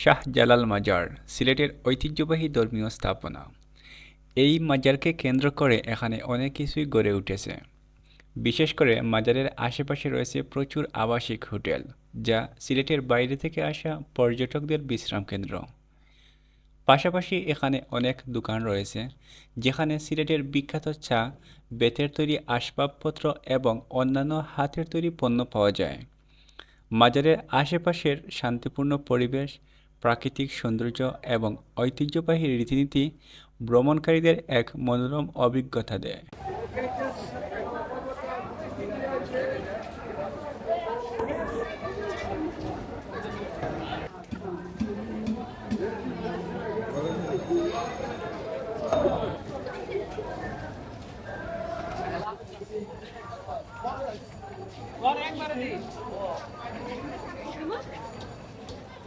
শাহ জালাল মাজার, সিলেটের ঐতিহ্যবাহী ধর্মীয় স্থাপনা। এই মাজারকে কেন্দ্র করে এখানে অনেক কিছুই গড়ে উঠেছে। বিশেষ করে মাজারের আশেপাশে রয়েছে প্রচুর আবাসিক হোটেল, যা সিলেটের বাইরে থেকে আসা পর্যটকদের বিশ্রাম কেন্দ্র। পাশাপাশি এখানে অনেক দোকান রয়েছে, যেখানে সিলেটের বিখ্যাত চা, বেতের তৈরি আসবাবপত্র এবং অন্যান্য হাতের তৈরি পণ্য পাওয়া যায়। মাজারের আশেপাশের শান্তিপূর্ণ পরিবেশ প্রাকৃতিক সৌন্দর্য এবং ঐতিহ্যবাহী রীতিনীতি ভ্রমণকারীদের এক মনোরম অভিজ্ঞতা দেয়।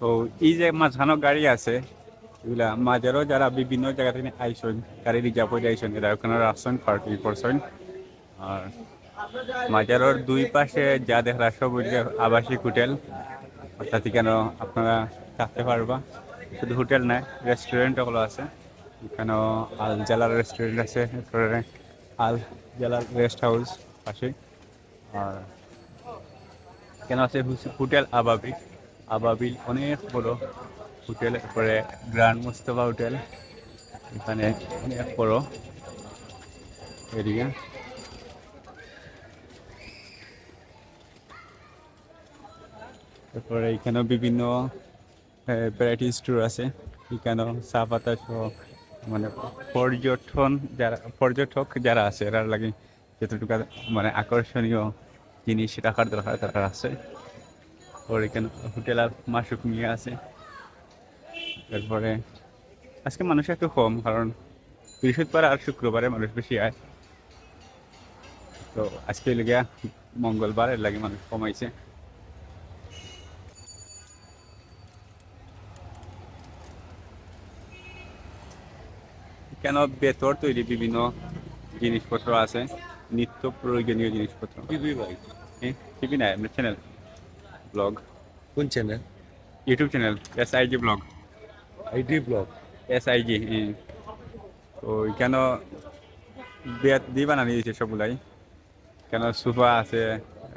তো এই যে মাঝখানো গাড়ি আছে, এগুলা মাঝারও যারা বিভিন্ন জায়গা থেকে আইসন, গাড়ি রিজার্ভ করে আইসন, এরা ওখানে রাখছেন পার্কিং করছেন আর মাজারোর দুই পাশে যা দেখা সব ওই আবাসিক হোটেল। অর্থাৎ কেন আপনারা থাকতে পারবা। শুধু হোটেল নাই রেস্টুরেন্ট ওগুলো আছে। এখানেও আল জেলার রেস্টুরেন্ট আছে, এরপরে আল জেলার রেস্ট হাউস পাশে। আর কেন আছে হোটেল আবাবিক। আবাবিল অনেক বড় হোটেল, এরপরে গ্র্যান্ড মুস্তফা হোটেল, এখানে অনেক বড় এরিয়া। তারপরে এখানেও বিভিন্ন ভ্যারাইটি স্টোর আছে। এখানেও চা পাতা সহ মানে পর্যটন যারা, পর্যটক যারা আছে, এরা লাগে যতটুকু মানে আকর্ষণীয় জিনিস রাখার দরকার তারা আছে। ওর এখানে হোটেল আর মাসুক নিয়ে আছে। তারপরে আজকে মানুষ একটু কম কারণ বৃহস্পতিবার আর শুক্রবারে মানুষ বেশি আয়। তো আজকে লেগে মঙ্গলবার এর লাগে মানুষ কমাইছে। কেন বেতর তৈরি বিভিন্ন জিনিসপত্র আছে? নিত্য প্রয়োজনীয় জিনিসপত্র। টিভি নাই আমরা চ্যানেল ব্লগ কোন channel YouTube channel S I G blog ID blog S I G তো কেন বেত দিয়ে বানানো দিয়েছে সবগুলাই? কেন সোফা আছে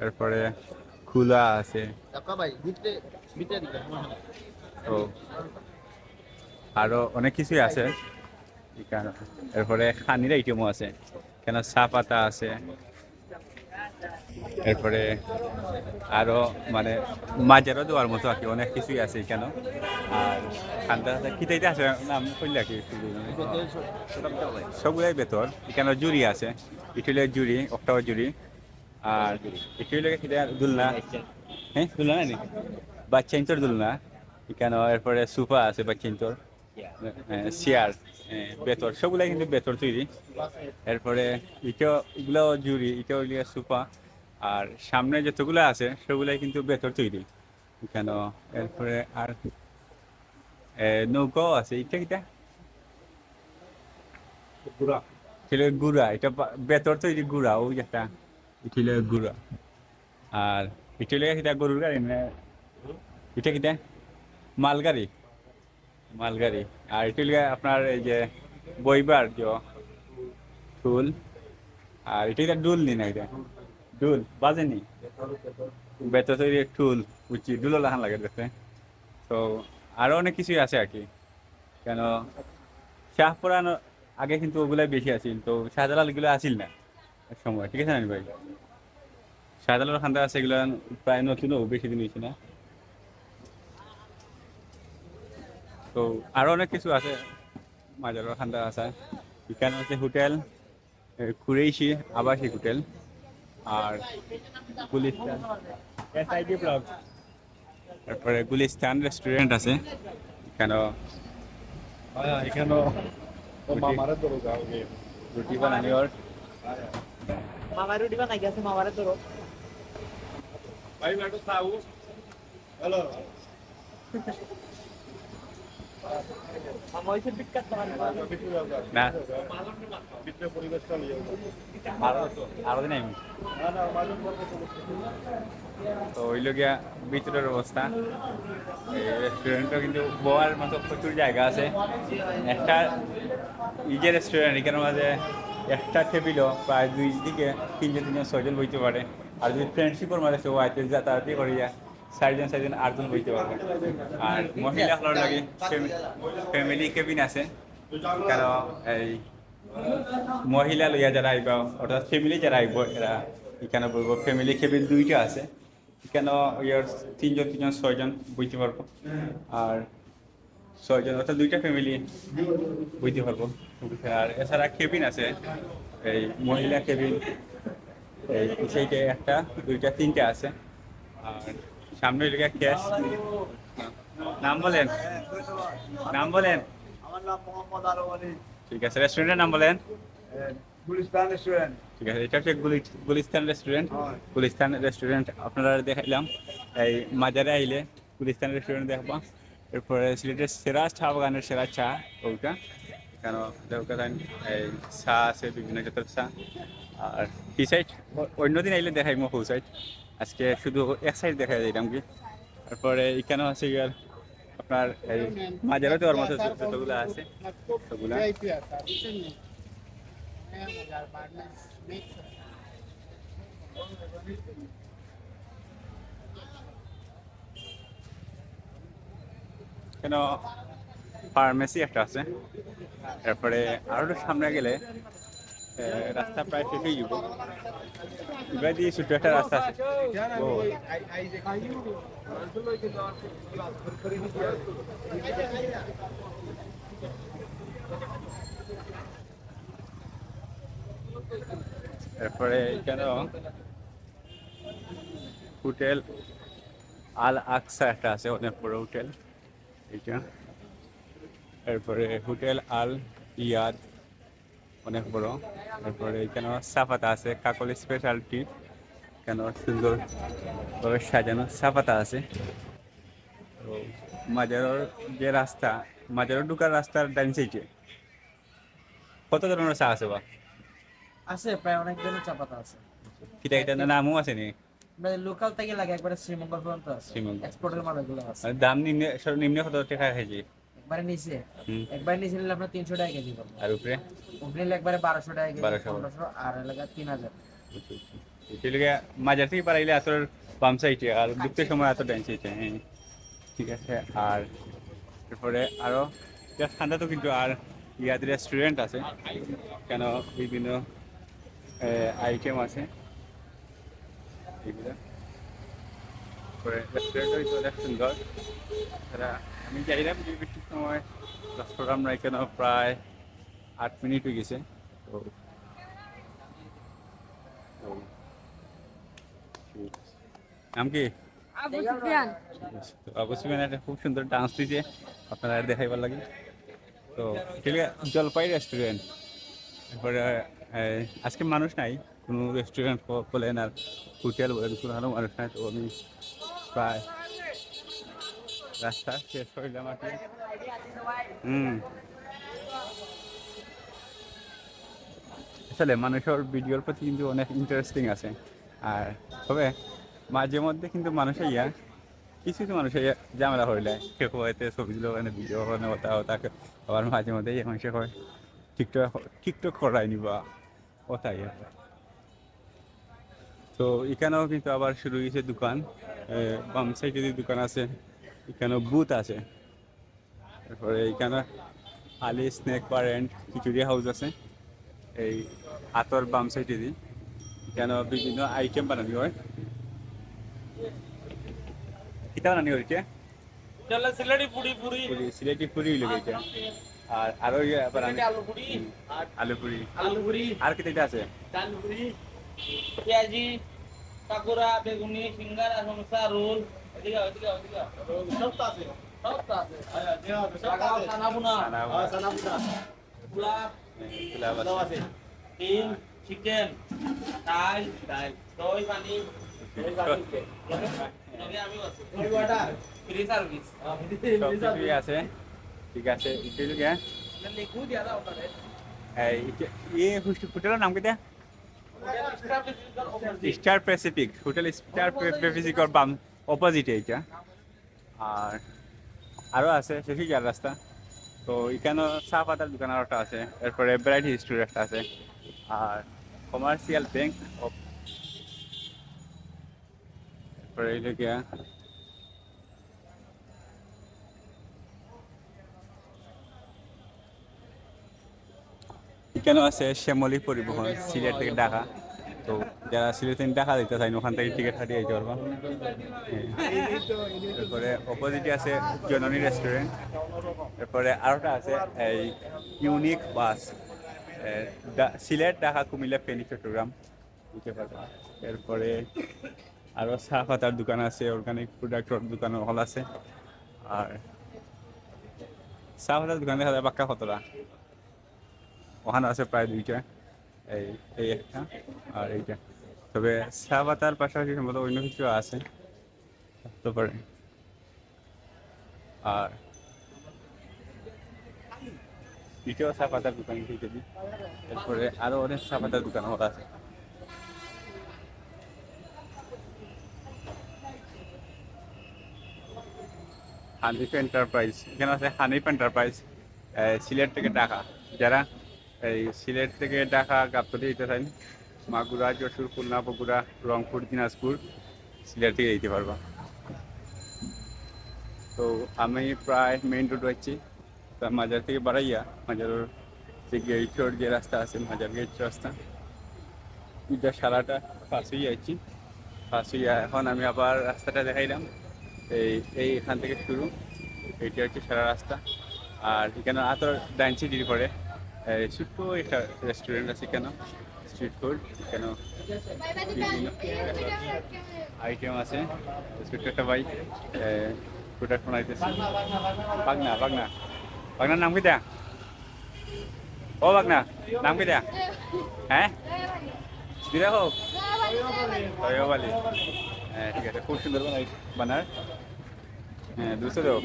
এরপরে খুলা আছে? ও। আরও অনেক কিছুই আছে। এখানে এরপরে খানির আইটেমও আছে। কেন চা পাতা আছে? এরপরে আরও মানে মাঝেরও দেওয়ার মতো আর কি অনেক কিছুই আছে কেন আর ঠান্ডা খিতাইতে আছে? নাম কইলা কি? সবগুলাই বেতর এখানে জুড়ি আছে ইটুলে জুড়ি অক্টাও জুড়ি। আর ইটুলে খিদা দুলনা। হ্যাঁ? দুলনা নানি বাচ্চাইন্তর দুলনা। এখানে এরপরে সুফা আছে বাচ্চাইন্তর চেয়ার বেতর সবগুলাই কিন্তু বেতর তৈরি। এরপরে এটাও এগুলো জুড়ি এটাও লিয়ে সুফা। আর সামনে যতগুলো আছে সেগুলাই কিন্তু বেতর তৈরি। কেন? এরপরে আর নৌকাও আছে এটা কিটা? ছিল গুড়া এটা বেতর তৈরি গুড়া ওই একটা ছিল গুড়া। আর এটা লেগে গরুর গাড়ি না? এটা কিটা? মালগাড়ি। মালগাড়ি। আর এটা লেগে আপনার এই যে বইবার যে টুল আর এটা কিটা ডুল নি না এটা? ডুল বাজেনি বেতর তৈরি টুল বুঝছি ডুলও লাহান লাগে দেখতে। তো আরও অনেক কিছুই আছে আর কি। কেন শাহ পুরানো আগে কিন্তু ওগুলাই বেশি আছিল, তো শাহজালাল এগুলো আসিল না এক সময়, ঠিক আছে ভাই? শাহজালাল খান্দা আছে এগুলো প্রায় নতুনও, বেশি দিন হয়েছে না। তো আরও অনেক কিছু আছে মাজারের খান্দা আছে। এখানে আছে হোটেল কুরেইশি আবাসিক হোটেল। আর এসআইডি ব্লক তারপরে গুলিস্তান রেস্টুরেন্ট আছে। এখানে এখানেও Ruti. মামারা ধরো গাও গে রুটি বানানোর মামার রুটি বানাই গেছে মামারে ধরো ভাই একটু খাও হ্যালো। তো ওই লগিয়া ভিতরের অবস্থা। রেস্টুরেন্টও কিন্তু বওয়ার মতো প্রচুর জায়গা আছে। একটা ইজে রেস্টুরেন্ট এখানের মাঝে একটা টেবিলও প্রায় দুই থেকে তিনজন তিনজন ছয়জন বইতে পারে। আর যদি ফ্রেন্ডশিপের মাঝে সব আইতে যাতায়াতি করিয়া চারজন চারজন আটজন বইতে পারবে আর মহিলাগুলোর লাগে ফ্যামিলি কেবিন আছে। কারণ এই মহিলা লইয়া যারা আইব অর্থাৎ ফ্যামিলি যারা আইব এরা এখানে বলব ফ্যামিলি কেবিন দুইটা আছে। এখানে ইয়ার তিনজন তিনজন ছয়জন বইতে পারব আর ছয়জন অর্থাৎ দুইটা ফ্যামিলি বইতে পারব আর এছাড়া কেবিন আছে। এই মহিলা কেবিন এই সেইটা একটা দুইটা তিনটা আছে। আর সামনে লেগে ক্যাশ নাম বলেন। নাম বলেন। আমার নাম মোহাম্মদ আরও আলী ঠিক আছে রেস্টুরেন্টের নাম বলেন। গুলিস্তান রেস্টুরেন্ট ঠিক আছে এটা হচ্ছে গুলিস্তান রেস্টুরেন্ট। গুলিস্তান রেস্টুরেন্ট আপনারা দেখাইলাম। এই মাজারে আইলে গুলিস্তান রেস্টুরেন্ট দেখবা। এরপরে সিলেটের সেরা চা বাগানের সেরা চা ওইটা। কেন দেওকান এই চা আছে বিভিন্ন জাতের চা। আর কি সাইড অন্যদিন আইলে দেখাইমো হৌ সাইড আজকে শুধু এক সাইড দেখাই দিলাম কি? তারপরে এখানেও আছে আপনার এই মাজারও দেওয়ার মতো যতগুলো আছে কেন ফার্মেসি একটা আছে। তারপরে আরও সামনে গেলে রাস্তা প্রায় শেষ হয়ে যাব এবার দিয়ে ছোট একটা রাস্তা আছে ও তারপরে এখানে হোটেল আল আকসা একটা আছে অনেক বড় হোটেল এইটা তারপরে হোটেল আল ইয়াদ অনেক বড়। তারপরে এখানে সাফাতা আছে কাকলি স্পেশালিটি কেন সুন্দর ভাবে সাজানো সাফাতা আছে। তো মাজারের যে রাস্তা মাজারের ঢুকার রাস্তার ডাইন সাইডে কত ধরনের চা আছে বা? আছে প্রায় অনেক ধরনের চা পাতা আছে। কিটা কিটা নামও আছে নি? লোকাল থেকে লাগে একবারে শ্রীমঙ্গল পর্যন্ত আছে। শ্রীমঙ্গল। এক্সপোর্টের মাল এগুলো আছে। মানে দাম নিম্নে নিম্নে কত টাকা খাইছি একবারে নিচে একবারে নিচে নিলে আপনার তিনশো টাকা কেজি পাবো আর উপরে? উপরে নিলে একবারে বারোশো টাকা কেজি 1200 পনেরোশো আর এলাকা তিন হাজার। এটিকে মাজার থেকে পারাইলে আসর বাম সাইডে আর ঢুকতে সময় এত ডাইন সাইডে হ্যাঁ। ঠিক আছে আর এরপরে আরও এটা ঠান্ডা তো কিন্তু আর ইয়াদ রেস্টুরেন্ট আছে কেন বিভিন্ন আইটেম আছে। এগুলো। রেস্টুরেন্ট সুন্দর। তারা আমি যাইলাম যে বেশি সময় চট্টগ্রাম নাই কেন প্রায় আট মিনিট হয়ে গেছে তো নাম কি? আবু সুফিয়ান। একটা খুব সুন্দর ডান্স দিছে আপনারা দেখাইবার লাগে। তো ঠিক জলপাই রেস্টুরেন্ট তারপরে আজকে মানুষ নাই কোনো রেস্টুরেন্ট বলেন আর হোটেল বলেন কোনো মানুষ নাই তো আমি প্রায় রাস্তা শেষ হইলাম আর কি হুম। আসলে মানুষের ভিডিওর প্রতি কিন্তু অনেক ইন্টারেস্টিং আছে। আর তবে মাঝে মধ্যে কিন্তু মানুষ ইয়া কিছু কিছু মানুষ ইয়া ঝামেলা হইলে কেউ হয়তো ছবি দিল মানে ভিডিও মানে ওটা ওটা আবার মাঝে মধ্যে ইয়ে মানুষে হয় টিকটক টিকটক করায়নি বা ওটা ইয়ে তো এখানেও কিন্তু আবার শুরু হয়েছে দোকান বাম সাইডে দোকান আছে এখানেও বুথ আছে। তারপরে এখানে Ali snack bar and khichuri house আছে। এই হাতর বাম সাইডে দিই কেন বিভিন্ন আইটেম বানানি হয়। কিতা বানানি হয়েছে চলে সিলেটি পুরি পুরি। পুরি সিলেটি পুরি হইল এটা আর আরও ইয়ে বানানি আলু পুরি। আলু পুরি। আলু পুরি। আর আছে? ডাল পুরি পেঁয়াজি কাকুরা বেগুনি সিঙ্গারা সমোসা রোল। চিকেন ডাল ডাল দই পানি আছি ঠিক আছে হোটেলের নাম কেতিয়া স্টার প্যাসিফিক হোটেল স্টার প্যাসিফিকর বাম অপোজিটে এটা আর আরও আছে শেষই যার রাস্তা। তো এখানেও চা পাতার দোকান আর একটা আছে। এরপরে ভ্যারাইটি স্টোর একটা আছে। আর কমার্শিয়াল ব্যাংক অফ এরপরে এই গিয়া। এখানেও আছে শ্যামলী পরিবহন, সিলেট থেকে ঢাকা। তো যারা সিলেট থেকে ঢাকা দিতে চাই ওখান থেকে টিকিট হারিয়ে যেতে পারব। এরপরে অপোজিটে আছে জননী রেস্টুরেন্ট এরপরে আরোটা আছে এই ইউনিক বাস সিলেট, ঢাকা, কুমিল্লা ফেনী চট্টগ্রাম দিতে পারব। এরপরে আরও চা পাতার দোকান আছে অর্গানিক প্রোডাক্টর দোকান হল আছে। আর চা পাতার দোকান দেখা যায় বাক্কা কতটা ওখানে আছে প্রায় দুইটা। এই এই একটা আর এইটা। তবে চা পাতার পাশাপাশি সম্ভবত অন্য কিছু আছে। থাকতে পারে। আর এটাও চা পাতার দোকান দিই এরপরে আরও অনেক চা পাতার দোকান ওরা আছে। হানিফ এন্টারপ্রাইজ, এখানে আছে হানিফ এন্টারপ্রাইজ সিলেট থেকে ঢাকা। যারা এই সিলেট থেকে ঢাকা গাবতলি দিতে চান মাগুরা, যশোর, খুলনা, বগুড়া, রংপুর, দিনাজপুর, সিলেট থেকে দিতে পারবা। তো আমি প্রায় মেইন রোড হচ্ছি। তা মাজার থেকে বাড়াইয়া মাজারের যে গেটের যে রাস্তা আছে, মাজার গেট রাস্তা, এটা সারাটা পাশ হয়ে যাচ্ছি। পাশ হইয়া এখন আমি আবার রাস্তাটা দেখাইলাম। এই এই এখান থেকে শুরু। এইটা হচ্ছে সারা রাস্তা। আর এখানে আতর ডাইন সিটির পরে ছোট্ট একটা রেস্টুরেন্ট আছে কেন স্ট্রিট ফুড, কেন আইটেম আছে একটা বাইক প্রোডাক্ট বানাইতেছে বাগনা বাগনা বাগনার নাম কি দেয়া ও বাগনা নাম কি দেয়া হ্যাঁ? দিদা হোক তৈবালি হ্যাঁ ঠিক আছে, খুব সুন্দর বানাই বানার হ্যাঁ দুশো দেবো